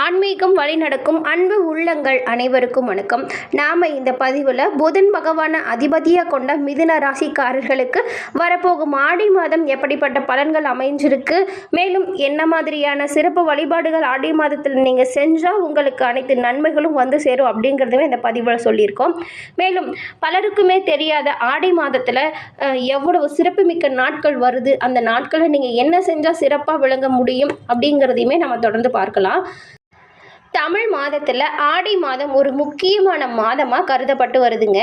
ஆன்மீகம் வழிநடக்கும் அன்பு உள்ளங்கள் அனைவருக்கும் வணக்கம். நாம் இந்த பதிவில் புதன் பகவான அதிபதியாக கொண்ட மிதுன ராசிக்காரர்களுக்கு வரப்போகும் ஆடி மாதம் எப்படிப்பட்ட பலன்கள் அமைஞ்சிருக்கு? மேலும் என்ன மாதிரியான சிறப்பு வழிபாடுகள் ஆடி மாதத்தில் நீங்கள் செஞ்சால் உங்களுக்கு அனைத்து நன்மைகளும் வந்து சேரும் அப்படிங்கிறதுமே இந்த பதிவில் சொல்லியிருக்கோம். மேலும் பலருக்குமே தெரியாத ஆடி மாதத்தில் எவ்வளவு சிறப்புமிக்க நாட்கள் வருது அந்த நாட்களை நீங்கள் என்ன செஞ்சால் சிறப்பாக விளங்க முடியும் அப்படிங்கிறதையுமே நம்ம தொடர்ந்து பார்க்கலாம். தமிழ் மாதத்தில் ஆடி மாதம் ஒரு முக்கியமான மாதமாக கருதப்பட்டு வருதுங்க.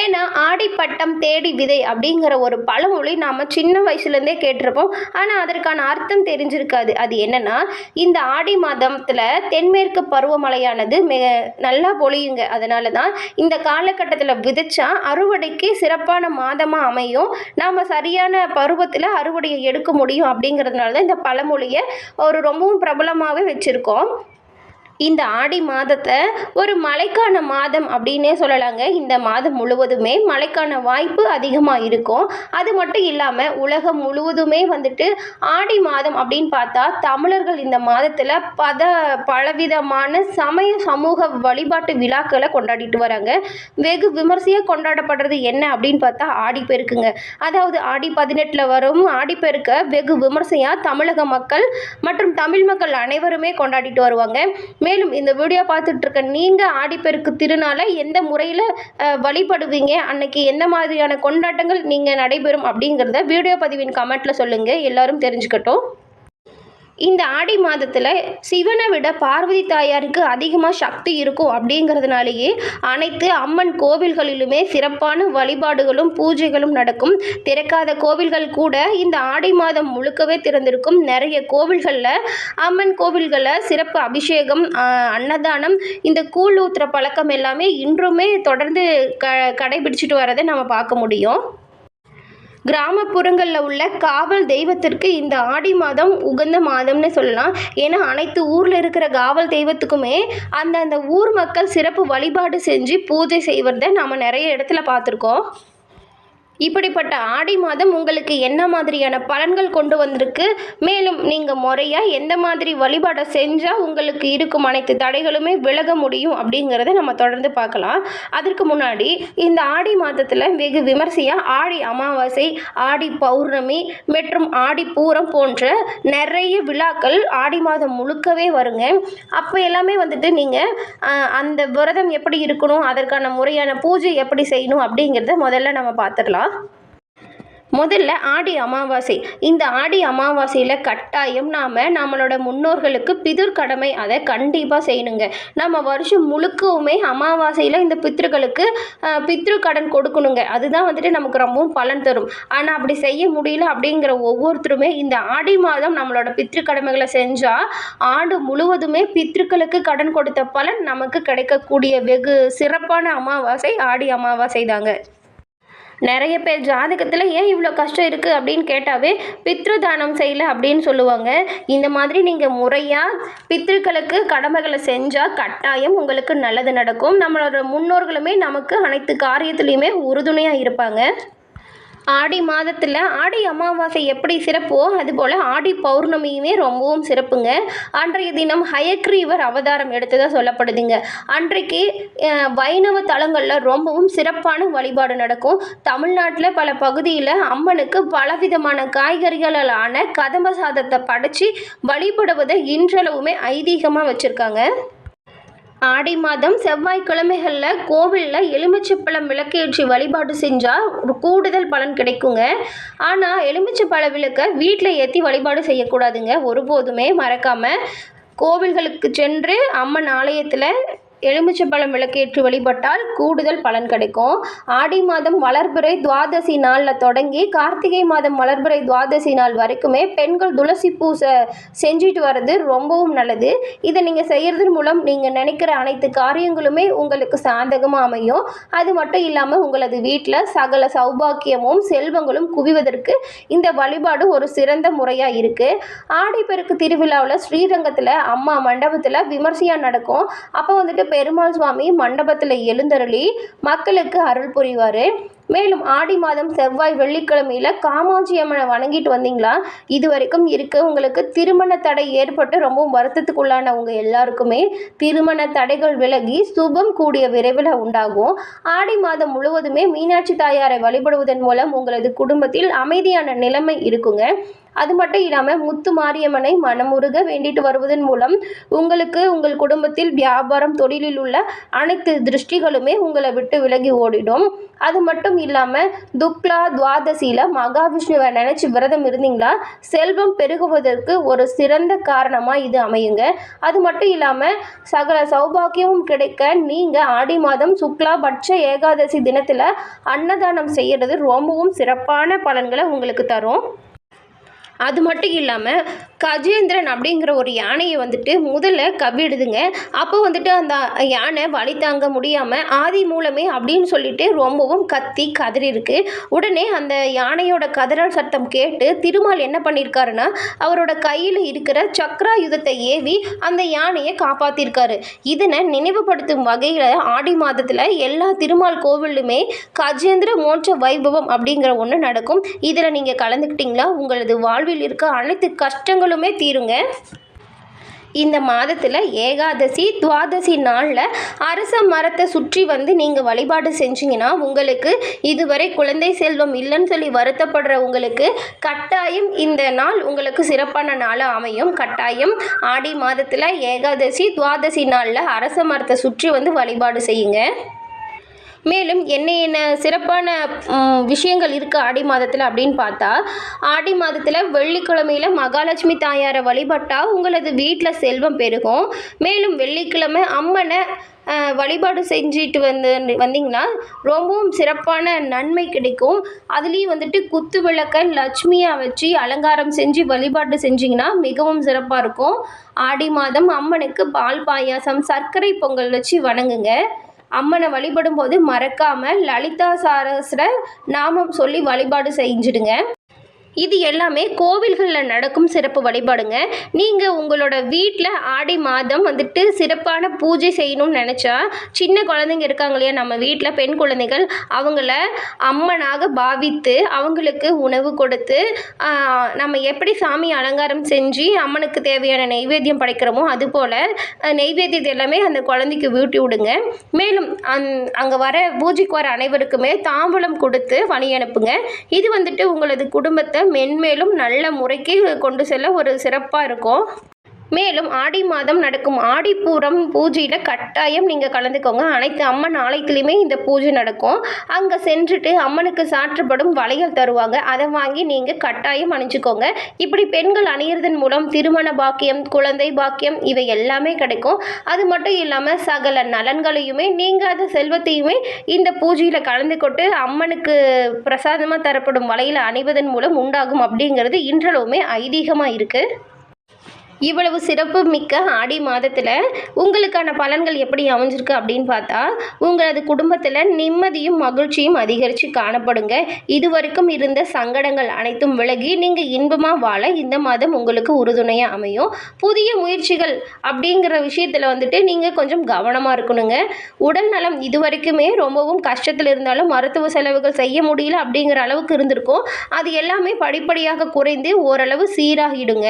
ஏன்னா ஆடிப்பட்டம் தேடி விதை அப்படிங்கிற ஒரு பழமொழி நாம் சின்ன வயசுலேருந்தே கேட்டிருப்போம். ஆனால் அதற்கான அர்த்தம் தெரிஞ்சிருக்காது. அது என்னன்னா இந்த ஆடி மாதத்தில் தென்மேற்கு பருவமழையானது மிக நல்லா பொழியுங்க. அதனால தான் இந்த காலகட்டத்தில் விதைச்சா அறுவடைக்கு சிறப்பான மாதமாக அமையும். நாம் சரியான பருவத்தில் அறுவடையை எடுக்க முடியும் அப்படிங்கிறதுனால தான் இந்த பழமொழியை ஒரு ரொம்பவும் பிரபலமாகவே வச்சுருக்கோம். இந்த ஆடி மாதத்தை ஒரு மழைக்கான மாதம் அப்படின்னே சொல்லலாங்க. இந்த மாதம் முழுவதுமே மழைக்கான வாய்ப்பு அதிகமாக இருக்கும். அது மட்டும் இல்லாமல் உலகம் முழுவதுமே வந்துட்டு ஆடி மாதம் அப்படின்னு பார்த்தா தமிழர்கள் இந்த மாதத்தில் பத பலவிதமான சமய சமூக வழிபாட்டு விழாக்களை கொண்டாடிட்டு வராங்க. வெகு விமர்சையாக கொண்டாடப்படுறது என்ன அப்படின்னு பார்த்தா ஆடிப்பெருக்குங்க அதாவது ஆடி பதினெட்டில் வரும் ஆடிப்பெருக்க வெகு விமர்சையாக தமிழக மக்கள் மற்றும் தமிழ் மக்கள் அனைவருமே கொண்டாடிட்டு வருவாங்க. மேலும் இந்த வீடியோ பார்த்துட்ருக்க நீங்கள் ஆடிப்பெருக்கு திருநாளை எந்த முறையில் வழிபடுவீங்க? அன்னைக்கு எந்த மாதிரியான கொண்டாட்டங்கள் நீங்கள் நடைபெறும் அப்படிங்கிறத வீடியோ பதிவின் கமெண்ட்டில் சொல்லுங்கள் எல்லாரும் தெரிஞ்சுக்கட்டும். இந்த ஆடி மாதத்தில் சிவனை விட பார்வதி தாயாருக்கு அதிகமாக சக்தி இருக்கும் அப்படிங்கிறதுனாலேயே அனைத்து அம்மன் கோவில்களிலுமே சிறப்பான வழிபாடுகளும் பூஜைகளும் நடக்கும். திறக்காத கோவில்கள் கூட இந்த ஆடி மாதம் முழுக்கவே திறந்திருக்கும். நிறைய கோவில்களில் அம்மன் கோவில்களில் சிறப்பு அபிஷேகம் அன்னதானம் இந்த கூழ் ஊத்துற பழக்கம் எல்லாமே இன்றுமே தொடர்ந்து க கடைபிடிச்சிட்டு வரதை நம்ம பார்க்க முடியும். கிராமப்புறங்களில் உள்ள காவல் தெய்வத்திற்கு இந்த ஆடி மாதம் உகந்த மாதம்னு சொல்லலாம். ஏன்னா அனைத்து ஊரில் இருக்கிற காவல் தெய்வத்துக்குமே அந்தந்த ஊர் மக்கள் சிறப்பு வழிபாடு செஞ்சு பூஜை செய்வதை நாம் நிறைய இடத்துல பார்த்துருக்கோம். இப்படிப்பட்ட ஆடி மாதம் உங்களுக்கு என்ன மாதிரியான பலன்கள் கொண்டு வந்திருக்கு? மேலும் நீங்கள் முறையாக எந்த மாதிரி வழிபாடை செஞ்சால் உங்களுக்கு இருக்கும் அனைத்து தடைகளுமே விலக முடியும் அப்படிங்கிறத நம்ம தொடர்ந்து பார்க்கலாம். அதற்கு முன்னாடி இந்த ஆடி மாதத்தில் வெகு விமர்சையாக ஆடி அமாவாசை ஆடி பௌர்ணமி மற்றும் ஆடி பூரம் போன்ற நிறைய விழாக்கள் ஆடி மாதம் முழுக்கவே வருங்க. அப்போ எல்லாமே வந்துட்டு நீங்கள் அந்த விரதம் எப்படி இருக்கணும் அதற்கான முறையான பூஜை எப்படி செய்யணும் அப்படிங்கிறத முதல்ல நம்ம பார்த்துடலாம் முதல்ல ஆடி அமாவாசை. இந்த ஆடி அமாவாசையில் கட்டாயம் நாம் நம்மளோட முன்னோர்களுக்கு பிதுர் கடமை அதை கண்டிப்பாக செய்யணுங்க. நம்ம வருஷம் முழுக்கவுமே அமாவாசையில் இந்த பித்ருக்களுக்கு பித்ரு கடன் கொடுக்கணுங்க. அதுதான் வந்துட்டு நமக்கு ரொம்பவும் பலன் தரும். ஆனால் அப்படி செய்ய முடியல அப்படிங்கிற ஒவ்வொருத்தருமே இந்த ஆடி மாதம் நம்மளோட பித்ரு கடமைகளை செஞ்சால் ஆண்டு முழுவதுமே பித்ருக்களுக்கு கடன் கொடுத்த பலன் நமக்கு கிடைக்கக்கூடிய வெகு சிறப்பான அமாவாசை ஆடி அமாவாசை தாங்க. நிறைய பேர் ஜாதகத்தில் ஏன் இவ்வளோ கஷ்டம் இருக்குது அப்படின்னு கேட்டாவே பித்ரு தானம் செய்யல அப்படின்னு சொல்லுவாங்க. இந்த மாதிரி நீங்கள் முறையாக பித்ருக்களுக்கு கடமைகளை செஞ்சால் கட்டாயம் உங்களுக்கு நல்லது நடக்கும். நம்மளோட முன்னோர்களுமே நமக்கு அனைத்து காரியத்துலேயுமே உறுதுணையாக இருப்பாங்க. ஆடி மாதத்தில் ஆடி அமாவாசை எப்படி சிறப்போ அதுபோல் ஆடி பௌர்ணமியுமே ரொம்பவும் சிறப்புங்க. அன்றைய தினம் ஹயக்ரீவர் அவதாரம் எடுத்ததாக சொல்லப்படுதுங்க. அன்றைக்கு வைணவ தலங்களில் ரொம்பவும் சிறப்பான வழிபாடு நடக்கும். தமிழ்நாட்டில் பல பகுதியில் அம்மனுக்கு பலவிதமான காய்கறிகளான கதம்ப சாதத்தை படைச்சி வழிபடுவதை இன்றளவுமே ஐதீகமாக வச்சுருக்காங்க. ஆடி மாதம் செவ்வாய்க்கிழமைகளில் கோவிலில் எலுமிச்சைப்பழம் விளக்கேற்றி வழிபாடு செஞ்சால் ஒரு கூடுதல் பலன் கிடைக்குங்க. ஆனால் எலுமிச்சைப்பழ விளக்கை வீட்டில் ஏற்றி வழிபாடு செய்யக்கூடாதுங்க. ஒருபோதுமே மறக்காமல் கோவில்களுக்கு சென்று அம்மன் ஆலயத்தில் எலுமிச்சப்பழம் விளக்கேற்று வழிபட்டால் கூடுதல் பலன் கிடைக்கும். ஆடி மாதம் வளர்பிறை துவாதசி நாளில் தொடங்கி கார்த்திகை மாதம் வளர்பிறை துவாதசி நாள் வரைக்குமே பெண்கள் துளசி பூசை செஞ்சுட்டு வர்றது ரொம்பவும் நல்லது. இதை நீங்கள் செய்கிறதன் மூலம் நீங்கள் நினைக்கிற அனைத்து காரியங்களுமே உங்களுக்கு சாதகமாக அமையும். அது மட்டும் இல்லாமல் உங்களது வீட்டில் சகல சௌபாக்கியமும் செல்வங்களும் குவிவதற்கு இந்த வழிபாடு ஒரு சிறந்த முறையாக இருக்குது ஆடிப்பெருக்கு திருவிழாவில் ஸ்ரீரங்கத்தில் அம்மா மண்டபத்தில் விமர்சையாக நடக்கும். அப்போ வந்துட்டு பெருமாள் சுவாமி மண்டபத்தில் எழுந்தருளி மக்களுக்கு அருள் புரிவார். மேலும் ஆடி மாதம் செவ்வாய் வெள்ளிக்கிழமையில் காமாட்சி அம்மனை வணங்கிட்டு வந்தீங்களா? இது வரைக்கும் இருக்க. உங்களுக்கு திருமண தடை ஏற்பட்டு ரொம்பவும் வருத்தத்துக்குள்ளானவங்க எல்லாருக்குமே திருமண தடைகள் விலகி சுபம் கூடிய விரைவில் உண்டாகும். ஆடி மாதம் முழுவதுமே மீனாட்சி தாயாரை வழிபடுவதன் மூலம் உங்களது குடும்பத்தில் அமைதியான நிலைமை இருக்குங்க. அது மட்டும் இல்லாமல் முத்து மாரியம்மனை மனமுருக வேண்டிட்டு வருவதன் மூலம் உங்களுக்கு உங்கள் குடும்பத்தில் வியாபாரம் தொழிலில் உள்ள அனைத்து திருஷ்டிகளுமே உங்களை விட்டு விலகி ஓடிடும். அது மட்டும் இல்லாமல் துக்லா துவாதசியில் மகாவிஷ்ணுவை நினச்சி விரதம் இருந்தீங்களா? செல்வம் பெருகுவதற்கு ஒரு சிறந்த காரணமாக இது அமையுங்க. அது மட்டும் இல்லாமல் சகல சௌபாகியமும் கிடைக்க நீங்கள் ஆடி மாதம் சுக்லா பட்ச ஏகாதசி தினத்தில் அன்னதானம் செய்கிறது ரொம்பவும் சிறப்பான பலன்களை உங்களுக்கு தரும். அது மட்டும் இல்லாமல் கஜேந்திரன் அப்படிங்கிற ஒரு யானையை வந்துட்டு முதல்ல கவிடுதுங்க அப்போ வந்துட்டு அந்த யானை வழி தாங்க முடியாமல் ஆதி மூலமே அப்படின்னு சொல்லிட்டு ரொம்பவும் கத்தி கதறிருக்கு உடனே அந்த யானையோட கதறல் சத்தம் கேட்டு திருமால் என்ன பண்ணியிருக்காருன்னா அவரோட கையில் இருக்கிற சக்ரா யுதத்தை ஏவி அந்த யானையை காப்பாற்றிருக்காரு இதனை நினைவுபடுத்தும் வகையில் ஆடி மாதத்தில் எல்லா திருமால் கோவிலுமே கஜேந்திர மோட்ச வைபவம் அப்படிங்கிற ஒன்று நடக்கும். இதில் நீங்கள் கலந்துக்கிட்டீங்களா? உங்களது வாழ்வில் இருக்க அனைத்து கஷ்டங்களுமே தீருங்க. இந்த மாதத்தில் ஏகாதசி துவாதசி நாளில் அரச மரத்தை சுற்றி வந்து நீங்கள் வழிபாடு செஞ்சீங்கன்னா உங்களுக்கு இதுவரை குழந்தை செல்வம் இல்லைன்னு சொல்லி வருத்தப்படுற உங்களுக்கு கட்டாயம் இந்த நாள் உங்களுக்கு சிறப்பான நாளாக அமையும். கட்டாயம் ஆடி மாதத்தில் ஏகாதசி துவாதசி நாளில் அரச மரத்தை சுற்றி வந்து வழிபாடு செய்யுங்க. மேலும் என்ன என்ன சிறப்பான விஷயங்கள் இருக்குது ஆடி மாதத்தில் அப்படின்னு பார்த்தா ஆடி மாதத்தில் வெள்ளிக்கிழமையில் மகாலட்சுமி தாயாரை வழிபட்டால் உங்களது வீட்டில் செல்வம் பெருகும். மேலும் வெள்ளிக்கிழமை அம்மனை வழிபாடு செஞ்சுட்டு வந்து வந்தீங்கன்னா ரொம்பவும் சிறப்பான நன்மை கிடைக்கும். அதுலேயும் வந்துட்டு குத்து விளக்க லட்சுமியாக வச்சு அலங்காரம் செஞ்சு வழிபாடு செஞ்சிங்கன்னா மிகவும் சிறப்பாக இருக்கும். ஆடி மாதம் அம்மனுக்கு பால் பாயாசம் சர்க்கரை பொங்கல் வச்சு வணங்குங்க. அம்மனை வழிபடும் போது மறக்காமல் லலிதா சாரஸ்ர நாமம் சொல்லி வழிபாடு செஞ்சிடுங்க. இது எல்லாமே கோவில்களில் நடக்கும் சிறப்பு வழிபாடுங்க. நீங்கள் உங்களோட வீட்டில் ஆடி மாதம் வந்துட்டு சிறப்பான பூஜை செய்யணும்னு நினச்சா சின்ன குழந்தைங்க இருக்காங்க இல்லையா நம்ம வீட்டில் பெண் குழந்தைகள் அவங்கள அம்மனாக பாவித்து அவங்களுக்கு உணவு கொடுத்து நம்ம எப்படி சாமி அலங்காரம் செஞ்சு அம்மனுக்கு தேவையான நெய்வேத்தியம் படைக்கிறோமோ அதுபோல் நெய்வேத்தியத்தை எல்லாமே அந்த குழந்தைக்கு வீட்டி விடுங்க. மேலும் அந் அங்கே வர பூஜைக்கு வர அனைவருக்குமே தாம்பூலம் கொடுத்து வழி அனுப்புங்க. இது வந்துட்டு உங்களது குடும்பத்தை மென்மேலும் நல்ல முறைக்கு கொண்டு செல்ல ஒரு சிறப்பாக இருக்கும். மேலும் ஆடி மாதம் நடக்கும் ஆடிப்பூரம் பூஜையில் கட்டாயம் நீங்கள் கலந்துக்கோங்க. அனைத்து அம்மன் ஆலயத்துலேயுமே இந்த பூஜை நடக்கும். அங்கே சென்றுட்டு அம்மனுக்கு சாற்றப்படும் வளையல் தருவாங்க. அதை வாங்கி நீங்கள் கட்டாயம் அணிஞ்சுக்கோங்க. இப்படி பெண்கள் அணியறதன் மூலம் திருமண பாக்கியம் குழந்தை பாக்கியம் இவை எல்லாமே கிடைக்கும். அது மட்டும் இல்லாமல் சகல நலன்களையுமே நீங்கள் அந்த செல்வத்தையுமே இந்த பூஜையில் கலந்து கொண்டு அம்மனுக்கு பிரசாதமாக தரப்படும் வலையில் அணிவதன் மூலம் உண்டாகும் அப்படிங்கிறது இன்றளவுமே ஐதீகமாக இருக்குது இவ்வளவு சிறப்பு மிக்க ஆடி மாதத்தில் உங்களுக்கான பலன்கள் எப்படி அமைஞ்சிருக்கு அப்படின்னு பார்த்தா உங்களது குடும்பத்தில் நிம்மதியும் மகிழ்ச்சியும் அதிகரித்து காணப்படுங்க. இதுவரைக்கும் இருந்த சங்கடங்கள் அனைத்தும் விலகி நீங்கள் இன்பமாக வாழ இந்த மாதம் உங்களுக்கு உறுதுணையாக அமையும். புதிய முயற்சிகள் அப்படிங்கிற விஷயத்தில் வந்துட்டு நீங்கள் கொஞ்சம் கவனமாக இருக்கணுங்க. உடல் நலம் இதுவரைக்குமே ரொம்பவும் கஷ்டத்தில் இருந்தாலும் மருத்துவ செலவுகள் செய்ய முடியல அப்படிங்கிற அளவுக்கு இருந்திருக்கும். அது எல்லாமே படிப்படியாக குறைந்து ஓரளவு சீராகிடுங்க.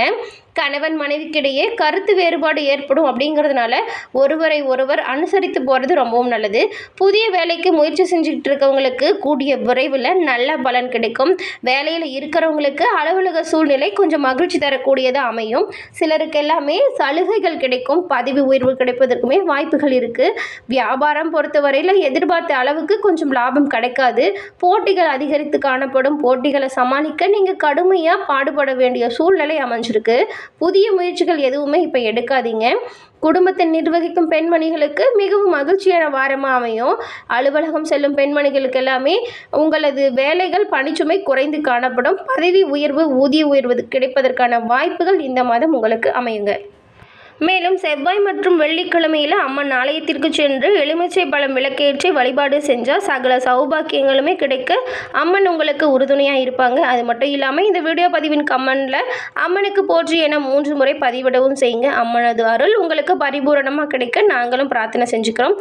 கணவன் மனைவிக்கிடையே கருத்து வேறுபாடு ஏற்படும் அப்படிங்கிறதுனால ஒருவரை ஒருவர் அனுசரித்து போகிறது ரொம்பவும் நல்லது. புதிய வேலைக்கு முயற்சி செஞ்சுக்கிட்டு இருக்கவங்களுக்கு கூடிய விரைவில் நல்ல பலன் கிடைக்கும். வேலையில் இருக்கிறவங்களுக்கு அலுவலக சூழ்நிலை கொஞ்சம் மகிழ்ச்சி தரக்கூடியதாக அமையும். சிலருக்கு எல்லாமே சலுகைகள் கிடைக்கும். பதவி உயர்வு கிடைப்பதற்குமே வாய்ப்புகள் இருக்குது வியாபாரம் பொறுத்தவரையில் எதிர்பார்த்த அளவுக்கு கொஞ்சம் லாபம் கிடைக்காது. போட்டிகள் அதிகரித்து காணப்படும். போட்டிகளை சமாளிக்க நீங்கள் கடுமையாக பாடுபட வேண்டிய சூழ்நிலை அமைஞ்சிருக்கு. புதிய முயற்சிகள் எதுவுமே இப்போ எடுக்காதீங்க. குடும்பத்தை நிர்வகிக்கும் பெண்மணிகளுக்கு மிகவும் மகிழ்ச்சியான வாரமாக அமையும். அலுவலகம் செல்லும் பெண்மணிகளுக்கு எல்லாமே உங்களது வேலைகள் பணிச்சுமை குறைந்து காணப்படும். பதவி உயர்வு ஊதிய உயர்வு கிடைப்பதற்கான வாய்ப்புகள் இந்த மாதம் உங்களுக்கு அமையுங்க. மேலும் செவ்வாய் மற்றும் வெள்ளிக்கிழமையில் அம்மன் ஆலயத்திற்கு சென்று எலுமிச்சை பழம் விளக்கேற்றி வழிபாடு செஞ்சால் சகல சௌபாக்கியங்களுமே கிடைக்க அம்மன் உங்களுக்கு உறுதுணையாக இருப்பாங்க. அது மட்டும் இல்லாமல் இந்த வீடியோ பதிவின் கமெண்டில் அம்மனுக்கு போற்றி என மூன்று முறை பதிவிடவும் செய்யுங்க. அம்மனது அருள் உங்களுக்கு பரிபூரணமாக கிடைக்க நாங்களும் பிரார்த்தனை செஞ்சுக்கிறோம்.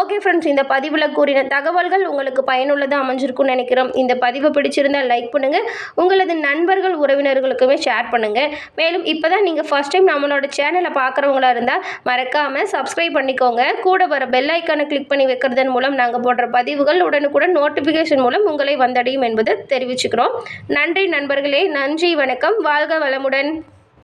ஓகே ஃப்ரெண்ட்ஸ் இந்த பதிவில் கூறின தகவல்கள் உங்களுக்கு பயனுள்ளதாக அமைஞ்சிருக்கும்னு நினைக்கிறோம். இந்த பதிவை பிடிச்சிருந்தால் லைக் பண்ணுங்கள் உங்களது நண்பர்கள் உறவினர்களுக்குமே ஷேர் பண்ணுங்கள் மேலும் இப்போ தான் நீங்கள் ஃபஸ்ட் டைம் நம்மளோட சேனலை பார்க்க பார்க்குறவங்களா இருந்தால் மறக்காமல் சப்ஸ்கிரைப் பண்ணிக்கோங்க. கூட வர பெல் ஐக்கானை கிளிக் பண்ணி வைக்கிறதன் மூலம் நாங்கள் போடுற பதிவுகள் உடனுக்குடன் நோட்டிஃபிகேஷன் மூலம் உங்களை வந்தடையும் என்பதை தெரிவிச்சுக்கிறோம். நன்றி நண்பர்களே. நன்றி வணக்கம். வாழ்க வளமுடன்.